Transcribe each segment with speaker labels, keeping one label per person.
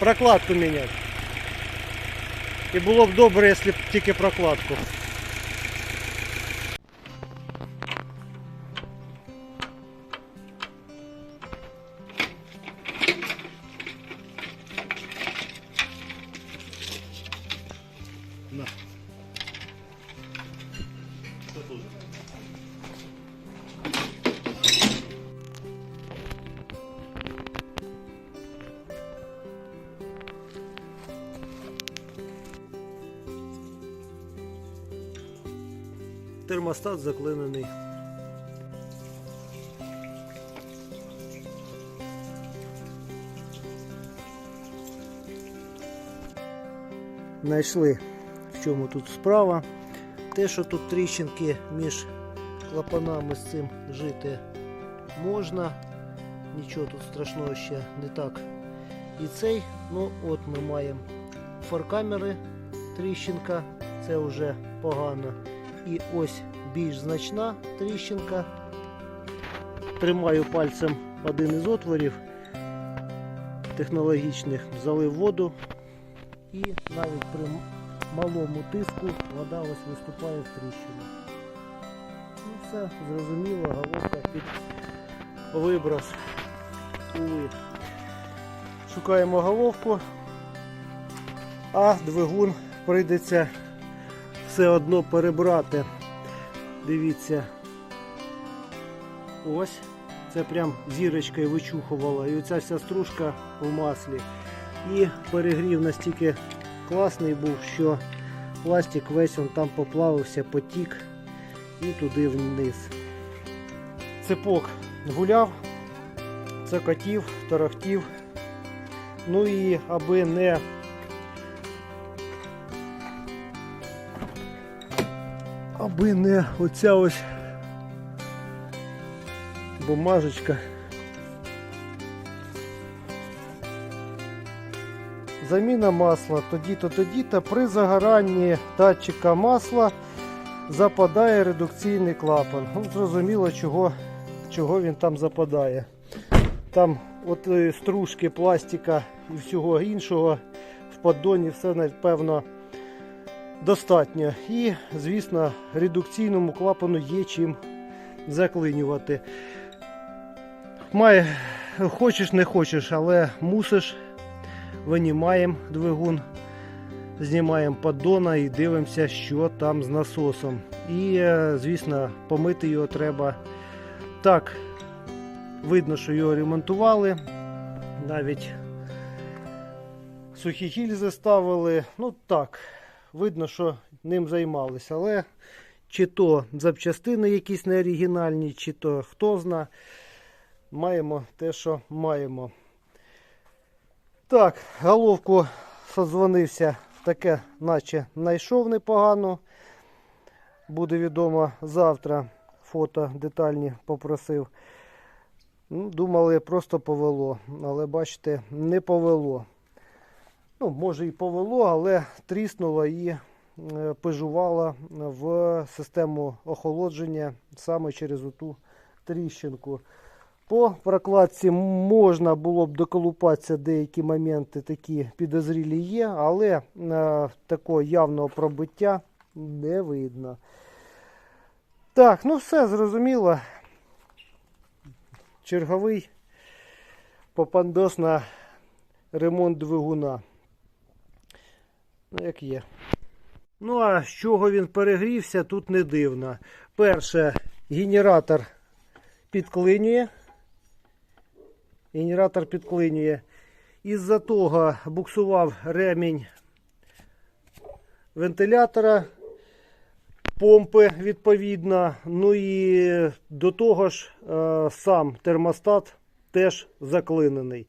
Speaker 1: прокладку міняти. І було б добре, якщо б тільки прокладку. На. Термостат заклинений. Знайшли, в чому тут справа. Те, що тут тріщинки між клапанами з цим жити можна. Нічого тут страшного ще не так. І цей, ну от ми маємо фаркамери, тріщинка, це вже погано. І ось більш значна тріщинка. Тримаю пальцем один із отворів технологічних, залив воду і навіть при малому тиску вода ось виступає в тріщину. Ну все, зрозуміло, головка під виброс. Уви. Шукаємо головку, а двигун прийдеться все одно перебрати. Дивіться. Ось. Це прям зірочкою вичухувала. І оця вся стружка в маслі. І перегрів настільки класний був, що пластик весь он там поплавився, потік і туди вниз. Цепок гуляв, цокотів, тарахтів. Ну і аби не аби не оця ось бумажечка. Заміна масла тоді-то, тоді-то при загоранні датчика масла западає редукційний клапан. Ну, зрозуміло, чого, чого він там западає. Там от е, стружки, пластика і всього іншого в поддоні все напевно достатньо. І, звісно, редукційному клапану є чим заклинювати. Має, хочеш не хочеш, але мусиш. Винімаємо двигун, знімаємо поддона і дивимося, що там з насосом. І, е, звісно, помити його треба. Так, видно, що його ремонтували. Навіть сухі гільзи ставили. Ну так, видно, що ним займалися. Але чи то запчастини якісь неоригінальні, чи то хто зна, маємо те, що маємо. Так, головку созвонився, таке, наче знайшов непогано. Буде відомо завтра. Фото детальні попросив. Ну, Думали, просто повело, але бачите, не повело. Ну, може і повело, але тріснуло і е, пижувало в систему охолодження саме через оту тріщинку. По прокладці можна було б доколупатися деякі моменти такі підозрілі є, але е, такого явного пробиття не видно. Так, ну все зрозуміло. Черговий попандос на ремонт двигуна. Ну, як є. Ну, а з чого він перегрівся, тут не дивно. Перше, генератор підклинює. Генератор підклинює. Із-за того буксував ремінь вентилятора, помпи відповідно. Ну і до того ж е, сам термостат теж заклинений.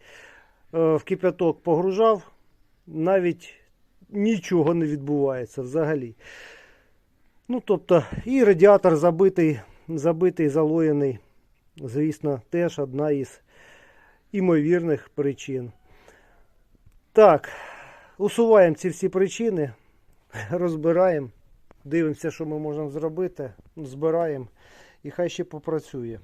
Speaker 1: Е, в кипяток погружав, навіть нічого не відбувається взагалі. Ну, тобто, і радіатор забитий, забитий, залоєний. Звісно, теж одна із імовірних причин. Так, усуваємо ці всі причини, розбираємо, дивимося, що ми можемо зробити, збираємо і хай ще попрацює.